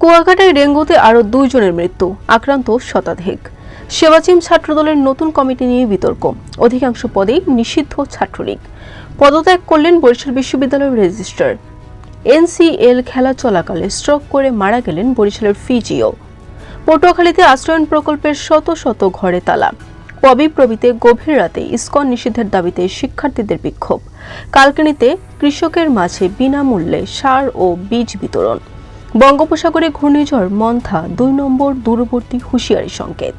কুয়াকাটায় ডেঙ্গুতে আরও দুইজনের মৃত্যু, আক্রান্ত শতাধিক। সেবাচিম ছাত্রদলের নতুন কমিটি নিয়ে বিতর্ক। অধিকাংশ পদেই নিষিদ্ধ ছাত্রলীগ। পদত্যাগ করলেন বরিশাল বিশ্ববিদ্যালয়ের রেজিস্ট্রার। এনসিএল খেলা চলাকালে স্ট্রোক করে মারা গেলেন বরিশালের ফিজিও। পটুয়াখালীতে আশ্রয়ণ প্রকল্পের শত শত ঘরে তালা। পবি প্রবিতে গভীর রাতে ইস্কন নিষিদ্ধের দাবিতে শিক্ষার্থীদের বিক্ষোভ। কালকিনিতে কৃষকের মাঝে বিনামূল্যে সার ও বীজ বিতরণ। বঙ্গোপসাগরে ঘূর্ণিঝড় মন্থা দুই নম্বর দূরবর্তী হুঁশিয়ারি সংকেত।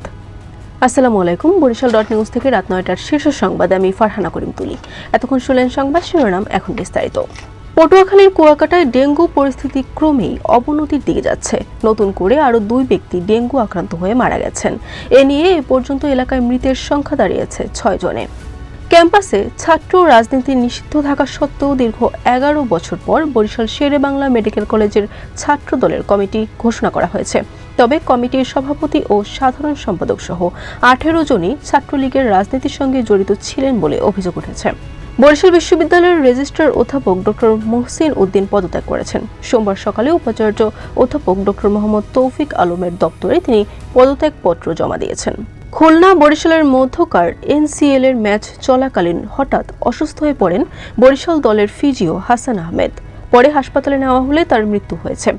আসসালামু আলাইকুম, বরিশাল ডট নিউজ থেকে রাত নয়টার শীর্ষ সংবাদে আমি ফারহানা করিম তুলি। এতক্ষণ শুনলেন সংবাদ শিরোনাম, এখন বিস্তারিত। পটুয়াখালীর কুয়াকাটায় ডেঙ্গু পরিস্থিতি ক্রমেই অবনতির দিকে যাচ্ছে। নতুন করে আরও দুই ব্যক্তি ডেঙ্গু আক্রান্ত হয়ে মারা গেছেন। এ নিয়ে এ পর্যন্ত এলাকায় মৃতের সংখ্যা দাঁড়িয়েছে ছয় জনে। ক্যাম্পাসে ছাত্র রাজনীতি নিষিদ্ধ থাকা সত্ত্বেও দীর্ঘ এগারো বছর পর বরিশাল শেরে বাংলা মেডিকেল কলেজের ছাত্র দলের কমিটি ঘোষণা করা হয়েছে। তবে কমিটির সভাপতি ও সাধারণ সম্পাদক সহ আঠেরো জনই ছাত্রলীগের রাজনীতির সঙ্গে জড়িত ছিলেন বলে অভিযোগ উঠেছে। বরিশাল বিশ্ববিদ্যালয়ের রেজিস্ট্রার অধ্যাপক ডক্টর মোহসিন উদ্দিন পদত্যাগ করেছেন। সোমবার সকালে উপাচার্য অধ্যাপক ডক্টর মোহাম্মদ তৌফিক আলমের দপ্তরে তিনি পদত্যাগপত্র জমা দিয়েছেন। খুলনা বরিশালের মধ্যকার এনসিএল এর ম্যাচ চলাকালীন হঠাৎ অসুস্থ হয়ে পড়েন বরিশাল দলের ফিজিও হাসান আহমেদ। পরে হাসপাতালে নেওয়া হলে তার মৃত্যু হয়েছে।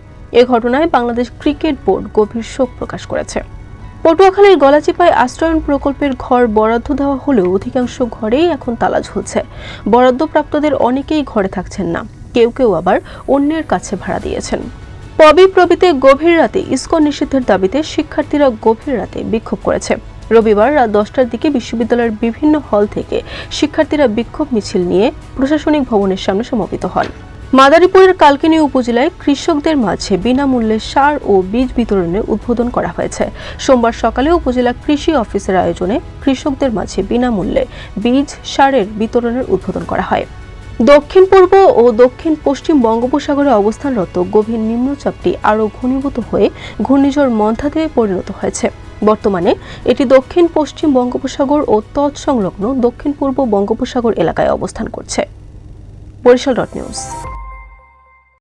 এ ঘটনায় বাংলাদেশ ক্রিকেট বোর্ড গভীর শোক প্রকাশ করেছে। পটুয়াখালীর গলাচিপায় আশ্রয়ণ প্রকল্পের ঘর বরাদ্দ দেওয়া হলেও অধিকাংশ ঘরেই এখন তালা ঝুলছে। বরাদ্দপ্রাপ্তদের অনেকেই ঘরে থাকছেন না। কেউ কেউ আবার অন্যের কাছে ভাড়া দিয়েছেন। পবি প্রবিতে গভীর রাতে ইস্কন নিষিদ্ধের দাবিতে শিক্ষার্থীরা গভীর রাতে বিক্ষোভ করেছে। রবিবার রাত দশটার দিকে বিশ্ববিদ্যালয়ের বিভিন্ন হল থেকে শিক্ষার্থীরা বিক্ষোভ মিছিল নিয়ে প্রশাসনিক ভবনের সামনে সমবেত হন। মাদারীপুরের কালকিনি উপজেলায় কৃষকদের মাঝে বিনামূল্যে সার ও বীজ বিতরণের উদ্বোধন করা হয়েছে। সোমবার সকালে উপজেলা কৃষি অফিসের আয়োজনে কৃষকদের মাঝে বিনামূল্যে বীজ সারের বিতরণের উদ্বোধন করা হয়। দক্ষিণ পূর্ব ও দক্ষিণ পশ্চিম বঙ্গোপসাগরে অবস্থানরত গভীর নিম্নচাপটি আরও ঘনীভূত হয়ে ঘূর্ণিঝড় মন্থাতে পরিণত হয়েছে। বর্তমানে এটি দক্ষিণ পশ্চিম বঙ্গোপসাগর ও তৎসংলগ্ন দক্ষিণ পূর্ব বঙ্গোপসাগর এলাকায় অবস্থান করছে। Barishal dot news.